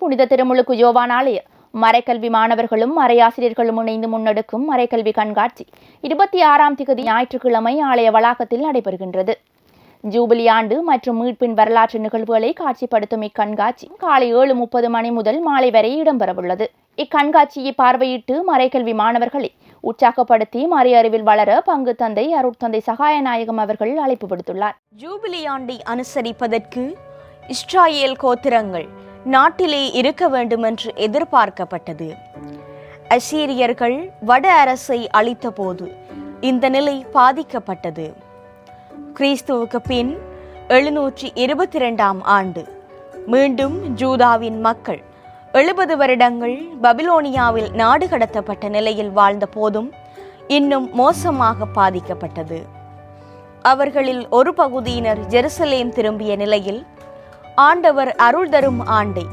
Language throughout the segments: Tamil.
புனித திருமுழுக்கு யோவான் ஆலய மறைக்கல்வி மாணவர்களும் மறையாசிரியர்களும் இணைந்து முன்னெடுக்கும் மறைக்கல்வி கண்காட்சி இருபத்தி ஆறாம் திகதி ஞாயிற்றுக்கிழமை ஆலய வளாகத்தில் நடைபெறுகின்றது. ஜூபிலி ஆண்டு மற்றும் மீட்பின் வரலாற்று நிகழ்வுகளை காட்சிப்படுத்தும் இக்கண்காட்சி காலை ஏழு முப்பது மணி முதல் மாலை வரை இடம்பெறவுள்ளது. இக்கண்காட்சியை பார்வையிட்டு மறைக்கல்வி மாணவர்களை உற்சாகப்படுத்தி மறையறிவில் வளர பங்கு தந்தை அருட்தந்தை சகாயநாயகம் அவர்கள் அழைப்பு விடுத்துள்ளார். ஜூபிலி ஆண்டை அனுசரிப்பதற்கு இஸ்ராயேல் கோத்திரங்கள் நாட்டிலே இருக்க வேண்டுமென்று எதிர்பார்க்கப்பட்டது. அசீரியர்கள் வட அரசை அளித்தபோது இந்த நிலை பாதிக்கப்பட்டது. கிறிஸ்துவுக்கு பின் எழுநூற்றி இருபத்தி ரெண்டாம் ஆண்டு மீண்டும் ஜூதாவின் மக்கள் எழுபது வருடங்கள் பபிலோனியாவில் நாடு கடத்தப்பட்ட நிலையில் வாழ்ந்த போதும் இன்னும் மோசமாக பாதிக்கப்பட்டது. அவர்களில் ஒரு பகுதியினர் ஜெருசலேம் திரும்பிய நிலையில் ஆண்டவர் அருள் தரும் ஆண்டை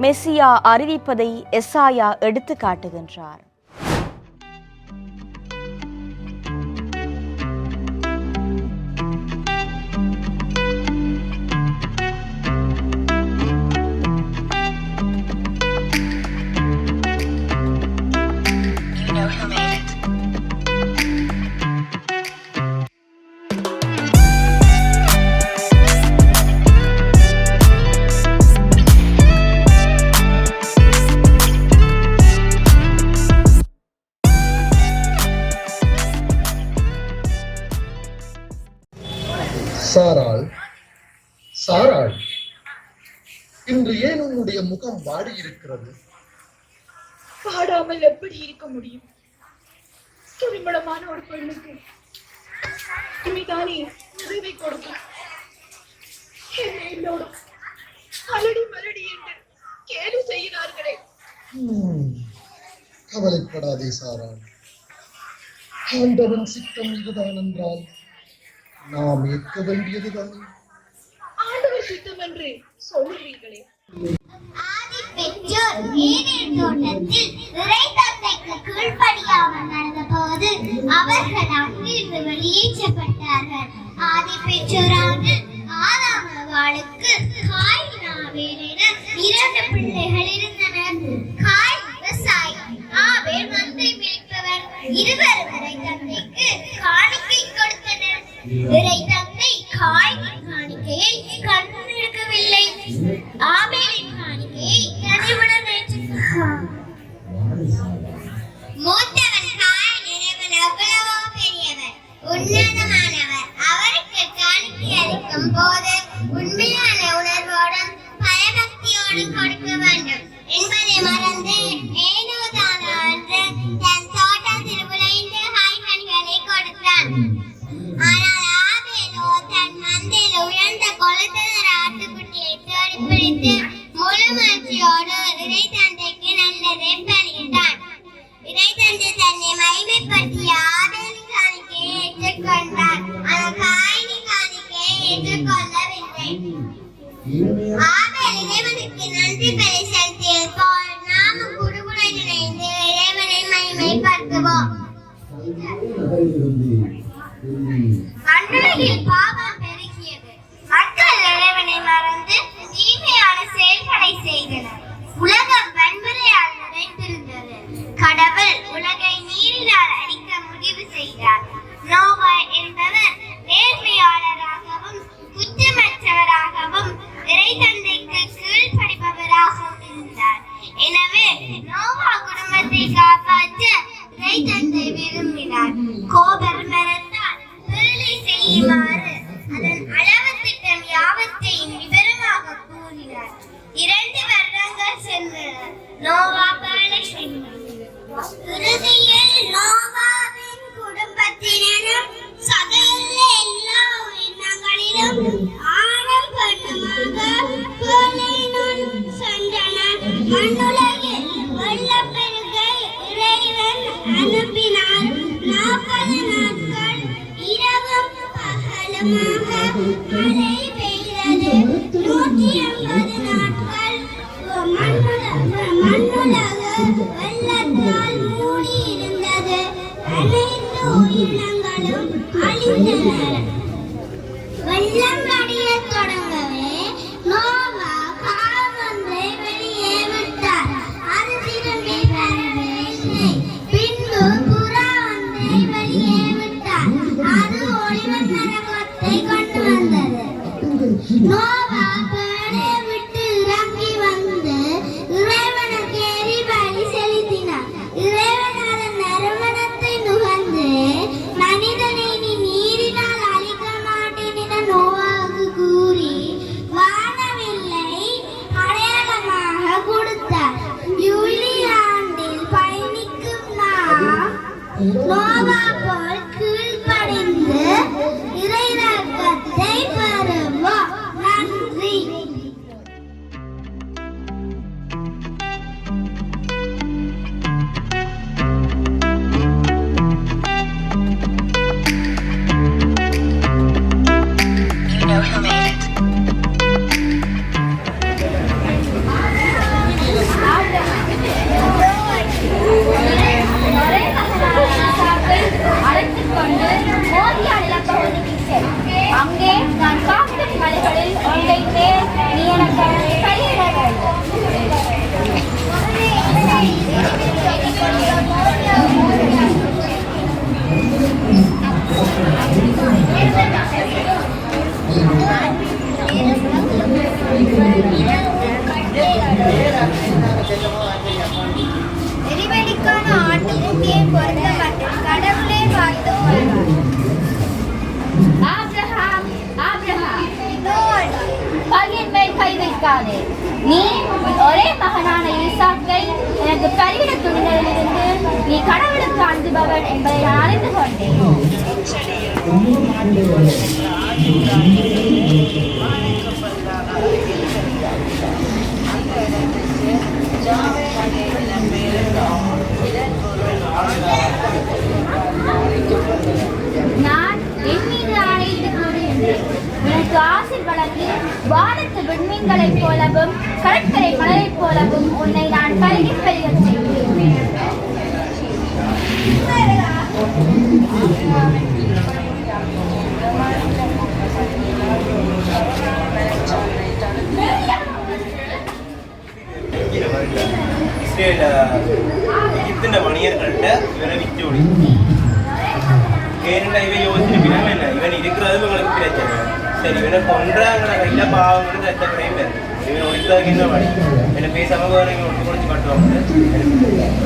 மெஸ்ஸியா அறிவிப்பதை எஸ்ஆயா எடுத்து காட்டுகின்றார் சாராள் சாராள். இன்று ஏன் உன்னுடைய முகம் வாடி இருக்கிறது? பாடாமல் எப்படி இருக்க முடியும்? துணிமடமான ஒரு பெண்ணுக்கு துணிதானே உதவி கொடுக்கும் என்னை எல்லோரும் அலடி மலடி என்று கேலி செய்கிறார்களே. கவலைப்படாதே சாராள். ஆண்டவன் சித்தம் இதுதான் என்றால் நாம் ஏற்க வேண்டியதுதானே ஆண்டவர் சித்தம் என்று சொல்லுவீர்களே ஆதி பெற்றோர் Bye. மண்ணுலகில் பாவம் உயிரினங்களும் அழிந்தன வெள்ளம் அடிய தொடங்கவே நோவா காவந்தை வெளியே விட்டார் அது திரும்பி வரவே பின்பு புறா வந்தை வெளியே விட்டார் அது ஒளிவன் நரகத்தை கொண்டு வந்தது. நாம் நோவா மேல் நீ ஒரே மகனான ஈசாக்கை எனக்கு கைவிட துணிந்ததிலிருந்து நீ கடவுளுக்கு அஞ்சுபவன் என்பதை நான் அறிந்து கொண்டேன். நான் என் மீது ஆணையிட்டு கூறுகின்றேன் உனக்கு ஆசிர் வழங்கி வானத்து விண்மீன்களைப் போலவும் கடற்கரை மலரைப் போலவும் உன்னை நான் பருகி பெருகச் செய்வேன். இஸ்ரேல் மணியர்கள்ட்ட ஒளி ஏன்னா இவன் இவன் இருக்கிறது உங்களுக்கு பிரச்சனை சரி இவனை கொன்றாங்கிற கையில் எத்த ரத்தப்படையே பேர் இவன் ஒழித்ததுக்கு என்ன வழி என்னை பேசாம வேற இவன் ஒட்டு குடிச்சு கட்டுவாங்க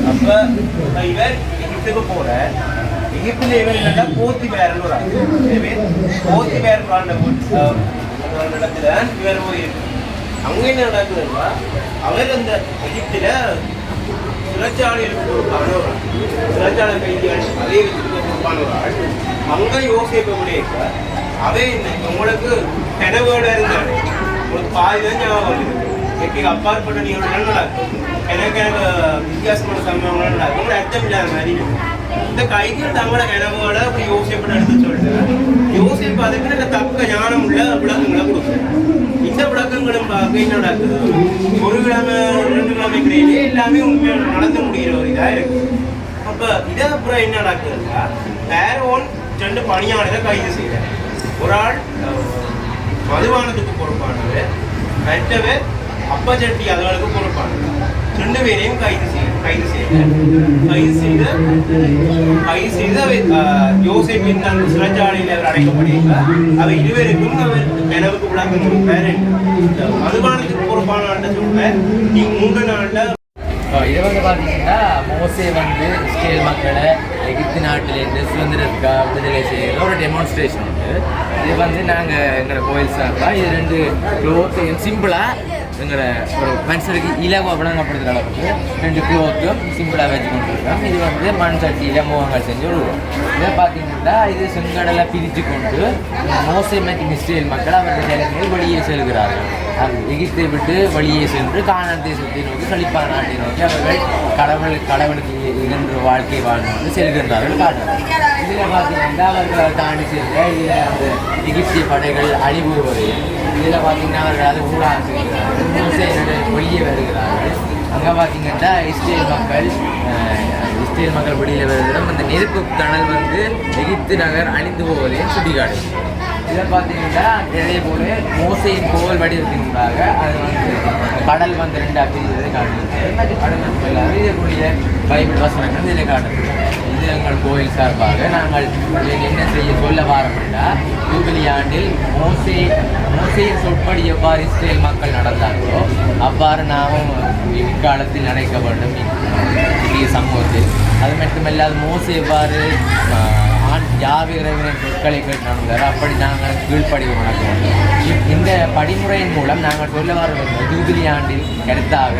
அப்ப இவன் எகிப்துக்கு போற எகிப்துல இவன் என்னன்னா போத்தி பேரன் ஒரு எனவே போத்தி பேரன் வாழ்ந்த இடத்துல இவர் போயிருக்கு அங்க என்ன நடக்குதுன்னா அவர் அந்த எகிப்துல சிறைச்சாலையில் பொறுப்பான ஒரு ஆள் சிறைச்சாலை கைதிகள் அதே வச்சுருக்க கொடுப்பான ஒரு ஆள் அங்க யோசிக்க முடியாது அதே இந்த உங்களுக்கு கனவோட இருந்தாரு உங்களுக்கு பாதி தான் ஞாபகம் வருது எப்படி அப்பாற்பட்ட நிகழ்வுகள் நடக்கும் எனக்கு எனக்கு வித்தியாசமான சம்பவங்கள் நடக்கும் உங்களுக்கு அர்த்தம் இல்லாத மாதிரி இருக்கும். இந்த கைகள் தங்களோட கனவோட அப்படி யோசிப்பட எடுத்து சொல்லிட்டு யோசிப்பு அதுக்கு எனக்கு தக்க ஞானம் உள்ள விளக்கங்களை கொடுக்குறேன் இந்த விளக்கங்களும் பார்க்க என்ன நடக்குது ஒரு கிழமை ரெண்டு கிழமை கிடையாது எல்லாமே உண்மையாக நடந்து முடிகிற ஒரு இதாக இருக்கு அப்போ இதை அப்புறம் என்ன நடக்குதுன்னா ஒன் ரெண்டு பணியாளரை கைது செய்யறார் ஒரு ஆள் மதுவானதுக்கு மதுபானத்துக்கு பொறுப்பானவர் மற்றவர் அப்பச்சட்டி அதுகளுக்கு பொறுப்பானவர். ரெண்டு பேரையும் கைது செய்ய கைது செய்ய கைது செய்த கைது செய்த அவை அஹ், தன் சிறைச்சாலையில் அவர் அடைக்கப்படுகிறார் அவை இருவருக்கும் அவர் கனவுக்கு விளக்கம் கொடுப்பார் இந்த மதுபானத்துக்கு பொறுப்பான ஆள்கிட்ட சொல்றார் நீ மூன்று நாள்ல இது வந்து பார்த்தீங்கன்னா மோசே வந்து இஸ்ரேல் மக்களை எகிப்து நாட்டிலேருந்து சுதந்திரத்துக்காக விடுதலை செய்கிற ஒரு டெமான்ஸ்ட்ரேஷன் இது வந்து நாங்கள் எங்களோட கோயில் சார்பாக இது ரெண்டு க்ளோத்தையும் சிம்பிளாக எங்களோட ஒரு மனுஷருக்கு இலவ வழங்கப்படுற அளவுக்கு ரெண்டு க்ளோத்தும் சிம்பிளாக வச்சு கொண்டிருக்கோம் இது வந்து மண் சட்டியில் மோகங்கள் செஞ்சு விடுவோம் இதை பார்த்தீங்கன்னா இது செங்கடலை பிரித்து கொண்டு மோசே மற்றும் இஸ்ரேல் மக்கள் அவர்கள் நிலைமையில் வெளியே செல்கிறார்கள். அந்த எகிப்தை விட்டு வெளியே சென்று கானான் தேசத்தை நோக்கி கழிப்பா நாட்டை நோக்கி அவர்கள் கடவுள் கடவுளுக்கு இகன்ற வாழ்க்கை வாழ்ந்து செல்கின்றார்கள் காட்டுறாங்க இதில் பார்த்தீங்கன்னா அவர்கள் தாண்டி செல்ல இதில் அந்த எகிப்திய படைகள் அழிவுறுவதையும் இதில் பார்த்தீங்கன்னா அவர்கள் அதை ஊடாக்குகிறார்கள் மோசையினுடைய வெளியே வருகிறார்கள். அங்கே பார்த்தீங்கன்னா இஸ்ரேல் மக்கள் இஸ்ரேல் மக்கள் வெளியில் வருகிறோம் அந்த நெருப்பு தணல் வந்து எகிப்து நகர் அழிந்து போவதையும் சுட்டிக்காட்டுது இதில் பார்த்தீங்கன்னா இதே போல மோசையின் கோல் வடிவத்திற்காக அது வந்து கடல் வந்து ரெண்டு பிரிவதை காட்டுது கடல் வந்து இல்லாத பைபிள் வசனங்கள் இதில் காட்டுது எங்கள் கோயில் சார்பாக நாங்கள் என்ன செய்ய சொல்ல வாரம்னா ஜூபிலி ஆண்டில் மோசே மோசையின் சொற்படி எவ்வாறு இஸ்ரேல் மக்கள் நடந்தார்களோ அவ்வாறு நாமும் இக்காலத்தில் நடக்க வேண்டும். இந்திய சமூகத்தில். அது மட்டுமல்லாது மோசே எவ்வாறு ஆண் யார் இறைவனின் சொற்களை கேட்டு நடந்தாரோ அப்படி நாங்கள் கீழ்ப்படிவு நடக்கிறோம் இ- இந்த படிமுறையின் மூலம் நாங்கள் சொல்ல வர ஜூபிலி ஆண்டில் கருத்தாக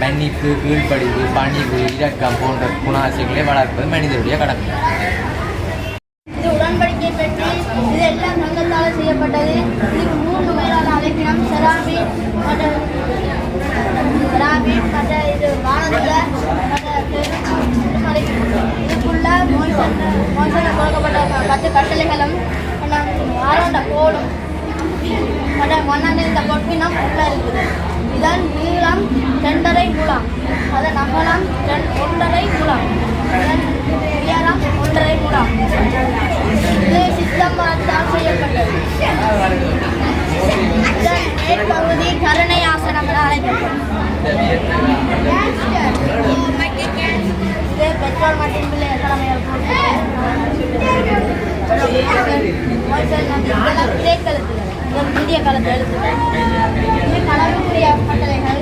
மன்னிப்பு கீழ்ப்படிவு பணிவு இரக்கம் போன்ற குணாசியங்களை வளர்ப்பது மனிதனுடைய கடமை. இது உடன்படிக்கை பெற்று இது எல்லாம் சங்கத்தால் செய்யப்பட்டது. இதுக்கு மூன்று பேரான அழைப்பினம். செராபி செராபி மற்ற இது வானந்த இதுக்குள்ள கொடுக்கப்பட்ட பத்து கட்டளைகளும் எல்லாம் ஆரோண்ட மற்ற பொற்பினம் உள்ள இருக்குது. இதன் நீளம் ரெண்டரை முழம். அதன் அகலம் ஒன்றரை முழம். அதன் உயரம் ஒன்றரை முழம். இது சித்தம்பரத்தால் செய்யப்பட்டது. இதன் மேற்பகுதி கருணை ஆசனம் என அழைக்கப்படும் இது பெட்ரோல் மற்றும் பிள்ளை தலைமையில் கிரேக்கெழுத்துகள் இந்திய காலத்து எழுத்துக்கள் இது கடவுளுடைய கட்டளைகள்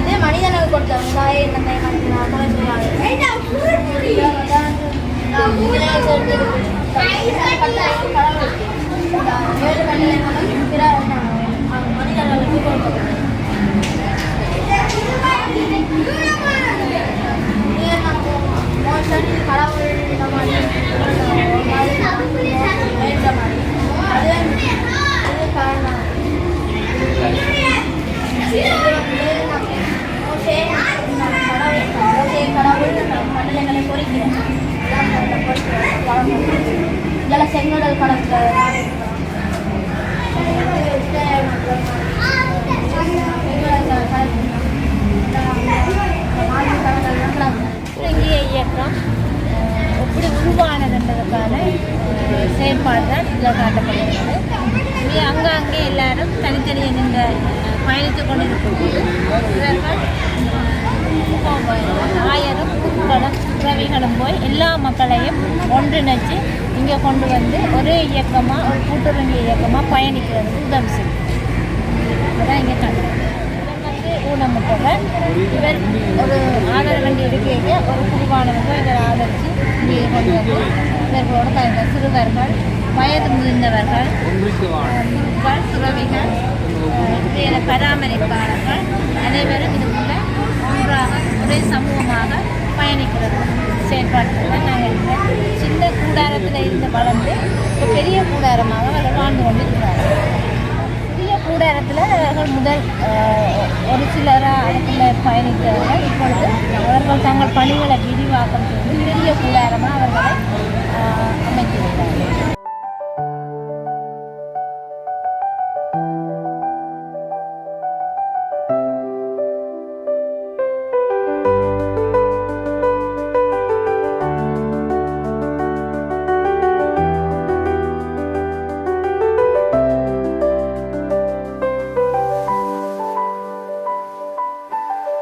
இது மனிதனுக்கு கொடுத்த தாயை தந்தை மனிதனால் கொலை ஏழு கட்டளைகளும் பிற மனிதர்களுக்கு கொடுக்கப்பட்டது மோசன் கடவுள் இந்த மாதிரி ஏற்ற மாதிரி அது இது காரணம் இது வந்து நம்ம மோசே கடவுள் மண்டலங்களை பொறிக்கிறேன் கட்டளைகளை பொறிக்கிறோம் இயக்கம் அஹ், உருவானதுன்றதுக்கான செயற்பாடு தான் இதில் காட்டப்படுகிறது இங்கே எல்லாரும் தனித்தனியாக நின்று பயணித்து கொண்டு இருக்கும்போது இவர்கள் ஆயரும் மக்களும் துறவிகளும் போய் எல்லா மக்களையும் ஒன்றிணைச்சு இங்கே கொண்டு வந்து ஒரே இயக்கமாக ஒரு கூட்டுறவு இயக்கமாக பயணிக்கிறது. உதவி செய்யும். அதான் இங்கே கண்டது இவர் வந்து ஊனமுற்றவர். இவர் ஒரு ஆதரவு வண்டி இருக்கைக்கு ஒரு குருவானவங்க இவர் ஆதரித்து இங்கே கொண்டு வந்து இவர்களோட தங்கள் சிறுவர்கள் வயது முதிர்ந்தவர்கள் முதுக்கள் துறவிகள் பராமரிப்பாளர்கள் அனைவரும் இதுக்குள்ள ஒன்றாக ஒரே சமூகமாக பயணிக்கிறது. செயல்பாட்டில் தான் நாங்கள் சின்ன கூடாரத்தில் இருந்து வளர்ந்து இப்போ பெரிய கூடாரமாக அவர்கள் வாழ்ந்து கொண்டிருக்கிறார்கள் பெரிய கூடாரத்தில் அவர்கள் முதல் ஒரு சிலராக அதுக்குள்ள பயணிக்கிறவர்கள் இப்பொழுது அவர்கள் தங்கள் பணிகளை விரிவாக்கம் செய்து பெரிய கூடாரமாக அவர்களை அமைத்திருக்கிறார்கள்.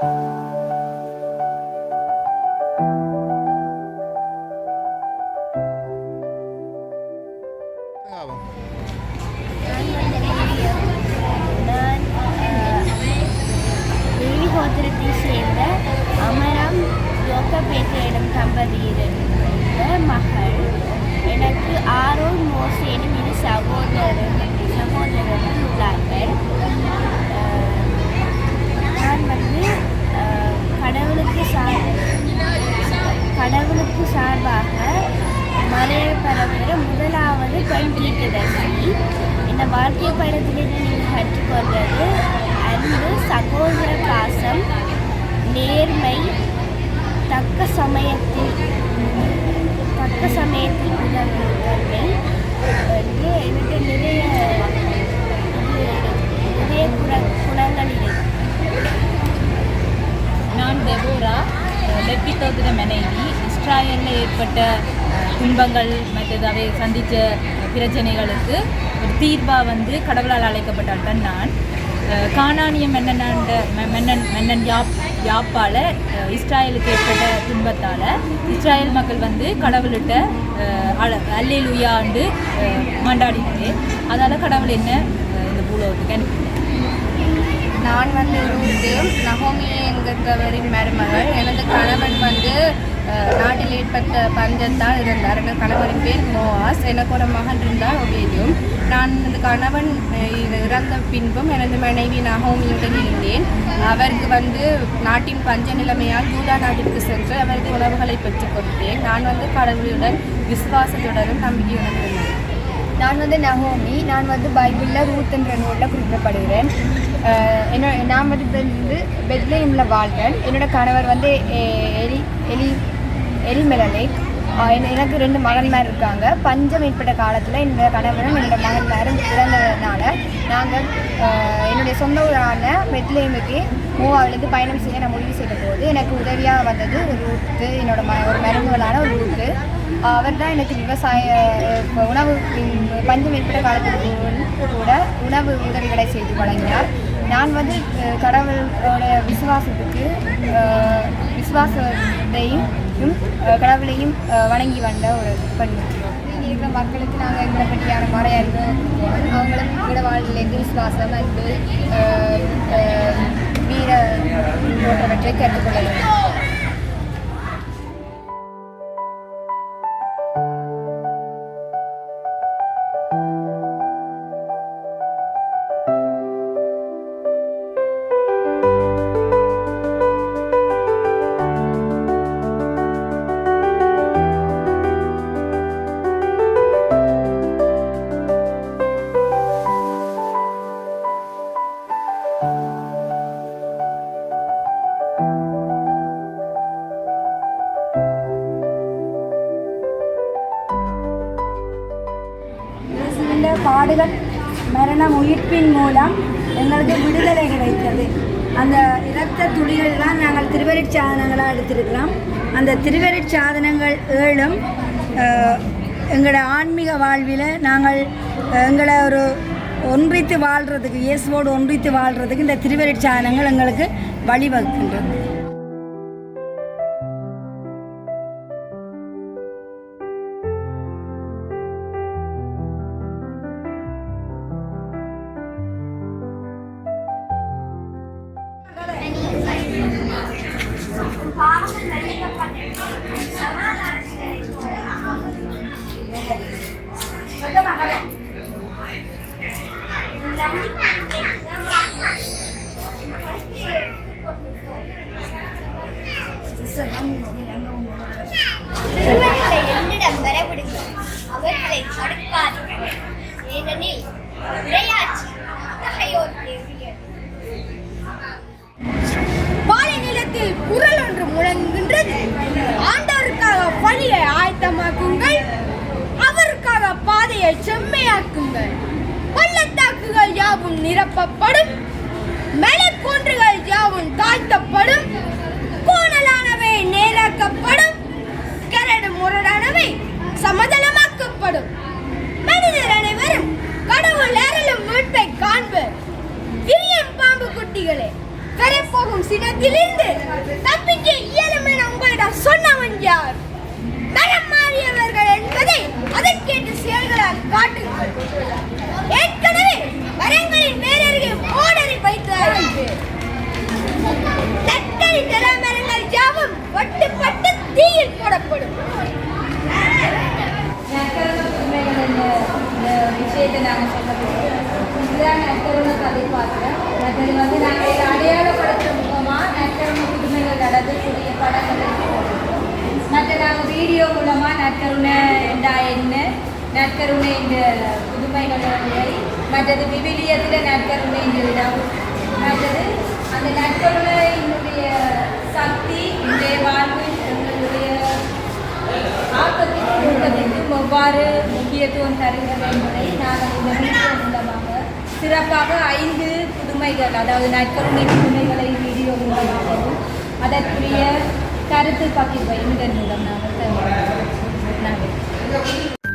நான் முதலாவது இந்த வாழ்க்கை பயணத்திலிருந்து நீங்கள் கற்றுக்கொண்டது அன்பு சகோதர பாசம் நேர்மை தக்க சமயத்தில் தக்க சமயத்தில் உதவுதன்மை வந்து எனக்கு நிறைய நிறைய குண குணங்கள் இருக்கு நான் டெபோரா லெப்பித்தோத்திர மனைவி இஸ்ராயலில் ஏற்பட்ட துன்பங்கள் மற்றது அவை சந்தித்த பிரச்சனைகளுக்கு ஒரு தீர்வாக வந்து கடவுளால் அழைக்கப்பட்டால் தான் நான். காணானிய மன்னனாண்ட மன்னன் மன்னன் யாப் யாப்பால் இஸ்ராயலுக்கு ஏற்பட்ட துன்பத்தால் இஸ்ராயல் மக்கள் வந்து கடவுள்கிட்ட அல்லே லுயாண்டு அல்லேலூயாண்டு மண்டாடினது அதால் கடவுள் என்ன இந்த பூலோகத்துக்கு அனுப்பினார். நான் வந்து ரூத்து நகோமி என்கிறவரின் மருமகள் எனது கணவன் வந்து நாட்டில் ஏற்பட்ட பஞ்சத்தால் இருந்தார் எனது கணவரின் பேர் மோவாஸ். எனக்கு ஒரு மகன் இருந்தார் ஒபேதியும். நான் எனது கணவன் இறந்த பின்பும் எனது மனைவி நகோமியுடன் இருந்தேன். அவருக்கு வந்து நாட்டின் பஞ்ச நிலைமையால் ஜூதா நாட்டிற்கு சென்று அவருக்கு உணவுகளை பெற்றுக் கொடுத்தேன். நான் வந்து கடவுளுடன் விசுவாசத்துடனும் நம்பிக்கையுடன் இருந்தேன். நான் வந்து நகோமி நான் வந்து பைபிளில் ரூத் நூலில் குறிப்பிடப்படுகிறேன். என்னோட நான் வந்து இப்ப வந்து பெத்லேயமில் வாழ்கிறேன் என்னோட கணவர் வந்து எலி எலி எலி எலிமெலலேக் எனக்கு ரெண்டு மகன்மார் இருக்காங்க. பஞ்சம் ஏற்பட்ட காலத்தில் என்னோட கணவரும் என்னோட மகன்மாரும் பிறந்ததுனால நாங்கள் என்னுடைய சொந்த ஊரான பெத்லேமுக்கு மூவாவிலேருந்து பயணம் செய்ய நான் முடிவு செய்த போது எனக்கு உதவியாக வந்தது ரூத்து என்னோட ம ஒரு மருந்துகளான ஒரு ரூத்து அவர் தான் எனக்கு விவசாய உணவு பஞ்சம் ஏற்பட்ட காலத்துக்கு கூட உணவு உதவிகளை செய்து வழங்கினார். நான் வந்து கடவுளோட விசுவாசத்துக்கு விசுவாசத்தையும் கடவுளையும் வணங்கி வந்த ஒரு பெண். இருக்கிற மக்களுக்கு நாங்கள் எங்களை பற்றியான மறையறிவு அவங்களும் எங்களோட வாழ்விலேருந்து விசுவாசம் அன்பு வீர போன்றவற்றை கற்றுக்கொள்ள வேண்டும் சில பாடுகள் மரணம் உயிர்ப்பின் மூலம் எங்களுக்கு விடுதலை கிடைத்தது அந்த இரத்த துளிகள் தான் நாங்கள் திருவருட் சாதனங்களாக எடுத்திருக்கிறோம் அந்த திருவருட் சாதனங்கள் ஏழும் எங்களோட ஆன்மீக வாழ்வில் நாங்கள் எங்களை ஒரு ஒன்றித்து வாழ்கிறதுக்கு இயேசுவோடு ஒன்றித்து வாழ்கிறதுக்கு இந்த திருவருட் சாதனங்கள் எங்களுக்கு வழிவகுக்கின்றது. திருமணத்தை என்னிடம் வரவிடுங்கள் அவர்களை தடுக்காதீர்கள் ஏனெனில் உரையாட்சி அத்தகையோர் எளியது. பாலை நிலத்தில் குரல் ஒன்று முழங்குகின்றது. ஆண்டவருக்காக பணியை ஆயத்தமாக்குங்கள். அவருக்காக பாதையை செம்மையாக்குங்கள். பள்ளத்தாக்குகள் யாவும் நிரப்பப்படும். மலைக்குன்றுகள் யாவும் தாழ்த்தப்படும். உருவாக்கப்படும் கரடு முரடானவை சமதளமாக்கப்படும். மனிதர் அனைவரும் கடவுள் அருளும் மீட்பை காண்பர் விரியம் பாம்பு குட்டிகளே பெறப்போகும் சினத்திலிருந்து தப்பிக்க இயலும் என உங்களிடம் சொன்னவன் யார்? மனம் மாறியவர்கள் என்பதை அதற்கேற்ற செயல்களால் காட்டுங்கள். ஏற்கனவே மரங்களின் வேரருகே ஓடரை வைத்தார்கள். தக்கரி தர மரங்கள் யாவும் ஒட்டுப்பட்டு தீயில் போடப்படும். விஷயத்தை நாங்கள் சொல்ல இதுதான் நற்கருணை கதை பாத்திரம் மற்றது வந்து நாங்கள் இதை அடையாளப்படுத்துற முகமாக நற்கருணை புதுமைகள் நடத்தக்கூடிய படங்களை போட்டிருக்கோம் மற்ற நாங்கள் வீடியோ மூலமாக நற்கருணை என்றா என்ன நற்கருணை என்ற புதுமைகள் வரை மற்றது விவிலியத்தில் நற்கருணை என்ற இடம் மற்றது அந்த நற்கருணையினுடைய எவ்வாறு முக்கியத்துவம் தருகிறது என்பதை நாங்கள் இந்த வீடியோ மூலமாக சிறப்பாக ஐந்து புதுமைகள் அதாவது நற்கருணை புதுமைகளை வீடியோ மூலமாகவும் அதற்குரிய கருத்து பகிர்வை இதன் மூலம் நாங்கள் தருகிறோம். நன்றி.